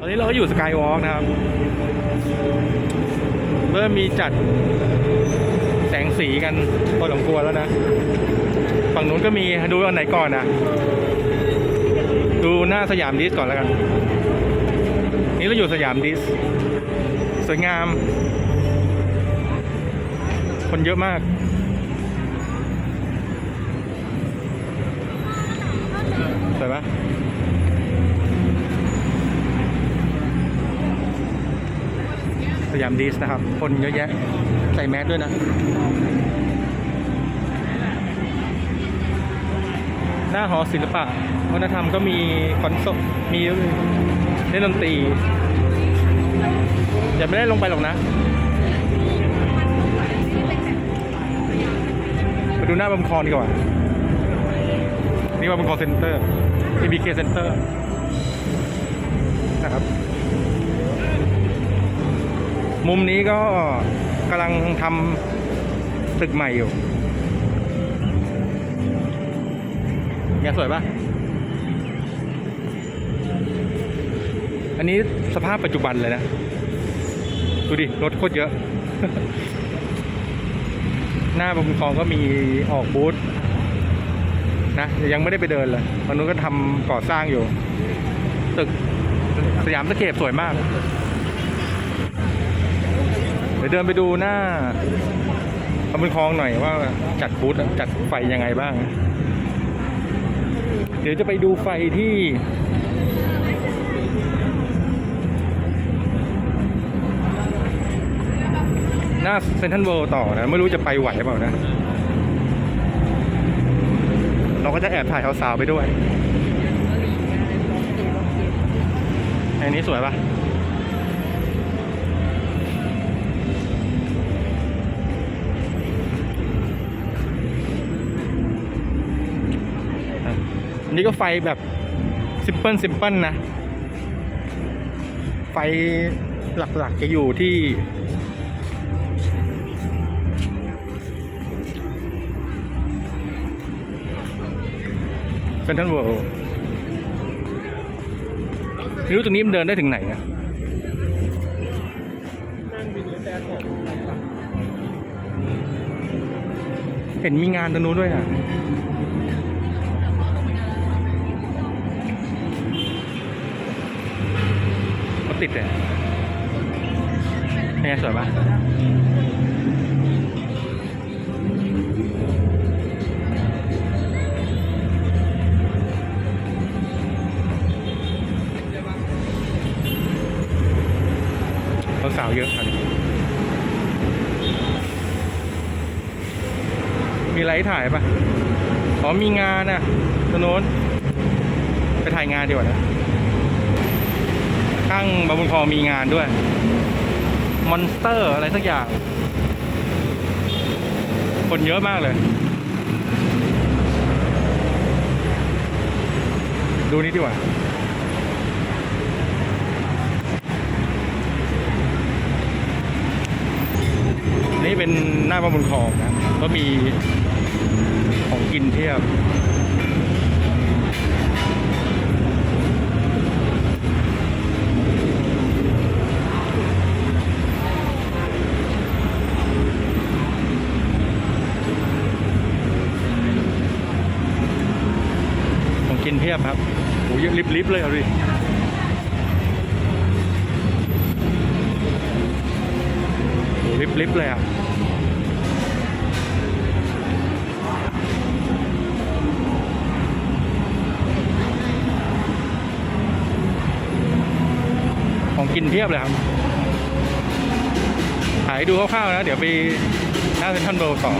ตอนนี้เราก็อยู่สกายวอล์กนะครับ เริ่มมีจัดแสงสีกันพอสมควรแล้วนะ ฝั่งนู้นก็มีดูอันไหนก่อนนะ ดูหน้าสยามดิสก่อนแล้วกัน นี่เราอยู่สยามดิส สวยงาม คนเยอะมากสวยปะสยา มดิสนะครับ คนเยอะแยะ ใส่แมสด้วยนะ หน้าหอศิลปะวัฒนธรรมก็มีคอนเสิร์ตมีเล่นดนตรีอย่าไม่ได้ลงไปหรอกนะ ไปดูหน้าบัมคอนดีกว่า นี่บัมคอนเซ็นเตอร์ ABK Center นะครับ มุมนี้ก็กำลังทำตึกใหม่อยู่เนี่ยสวยปะอันนี้สภาพปัจจุบันเลยนะ ดูดิ รถโคตรเยอะ หน้าบางคลองก็มีออกบูธนะยังไม่ได้ไปเดินเลยตอนนู้นก็ทำก่อสร้างอยู่ ตึกสยามสเคปสวยมาก เดี๋ยวเดินไปดูหน้าบางคลองหน่อยว่าจัดบูธจัดไฟยังไงบ้าง เดี๋ยวจะไปดูไฟที่หน้าเซนทรัลเวิลด์ต่อนะ ไม่รู้จะไปไหวเปล่านะ เราก็จะแอบถ่ายสาวๆไปด้วย อันนี้สวยปะ นนี้ก็ไฟแบบซิมเพิลซิมเพิลนะ ไฟหลักๆจะอยู่ที่ เซนทรัลเวิลด์ไม่รู้ตรงนี้มันเดินได้ถึงไหนอะเห็นมีงานตรงนู้นด้วยอะ ติดเลยเป็นไงสวยปะสาวเยอะครับมีไลท์ถ่ายปะอ๋อมีงานอะตรงโน้น ไปถ่ายงานดีกว่านะ ข้างบางบุญคอมีงานด้วยมอนสเตอร์อะไรสักอย่าง คนเยอะมากเลย ดูนี้ดีกว่านี่เป็นหน้าบางบุญคองนะก็มีของกินเทียบ ของกินเพียบครับโหเยอะลิบๆเลยเอาดิโหลิบๆเลยอะของกินเพียบเลยครับถ่ายดูคร่าวๆนะ เดี๋ยวไปหน้าเซ็นทรัลเวิลด์ต่อ